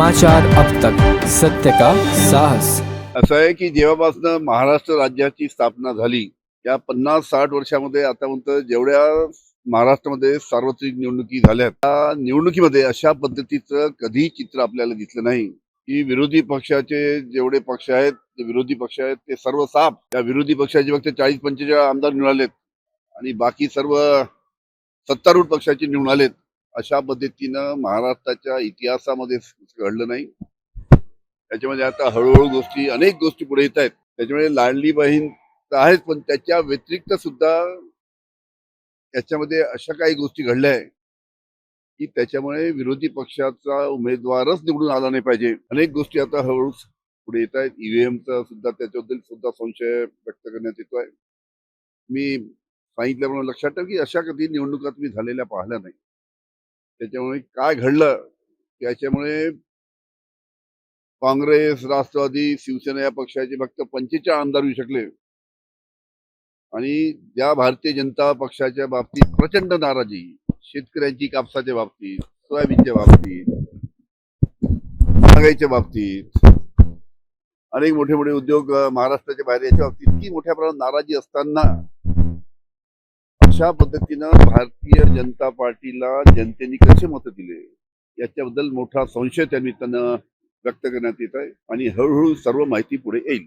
समाचार अब तक। सत्य का साहस। असं आहे की जेव्हापासून महाराष्ट्र राज्याची स्थापना झाली या पन्नास साठ वर्षामध्ये आतापर्यंत जेवढ्या महाराष्ट्रामध्ये सार्वत्रिक निवडणुकी झाल्या त्या निवडणुकीमध्ये अशा पद्धतीचं कधी चित्र आपल्याला दिसलं नाही. की विरोधी पक्षाचे जेवढे पक्ष आहेत ते विरोधी पक्ष आहेत ते सर्व साफ त्या विरोधी पक्षाचे फक्त चाळीस पंचेचाळीस आमदार निवडून आणि बाकी सर्व सत्तारूढ पक्षाचे निवडून आलेत. अशा पद्धतीनं महाराष्ट्राच्या इतिहासामध्ये घडलं नाही. त्याच्यामध्ये आता हळूहळू गोष्टी अनेक गोष्टी पुढे येत आहेत. त्याच्यामुळे लाडली बहीण तर आहेच पण त्याच्या व्यतिरिक्त सुद्धा याच्यामध्ये अशा काही गोष्टी घडल्या आहे की त्याच्यामुळे विरोधी पक्षाचा उमेदवारच निवडून आला नाही पाहिजे. अनेक गोष्टी आता हळूहळू पुढे येत आहेत. ईव्हीएमचा सुद्धा त्याच्याबद्दल सुद्धा संशय व्यक्त करण्यात येतो आहे. मी सांगितल्याप्रमाणे लक्षात ठेव की अशा कधी निवडणुका तुम्ही झालेल्या पाहिल्या नाही. त्याच्यामुळे काय घडलं? त्याच्यामुळे काँग्रेस राष्ट्रवादी शिवसेना या पक्षाचे फक्त पंचेचाळ आमदार होऊ शकले. आणि ज्या भारतीय जनता पक्षाच्या बाबतीत प्रचंड नाराजी शेतकऱ्यांची कापसाच्या बाबतीत सोयाबीनच्या बाबतीत महागाईच्या बाबतीत अनेक मोठे मोठे उद्योग महाराष्ट्राच्या बाहेर याच्या बाबतीत इतकी मोठ्या प्रमाणात नाराजी असताना अशा पद्धतीनं भारतीय जनता पार्टीला जनतेने कसे मतं दिले? याच्याबद्दल मोठा संशय त्या निमित्तानं व्यक्त करण्यात येत आहे आणि हळूहळू सर्व माहिती पुढे येईल.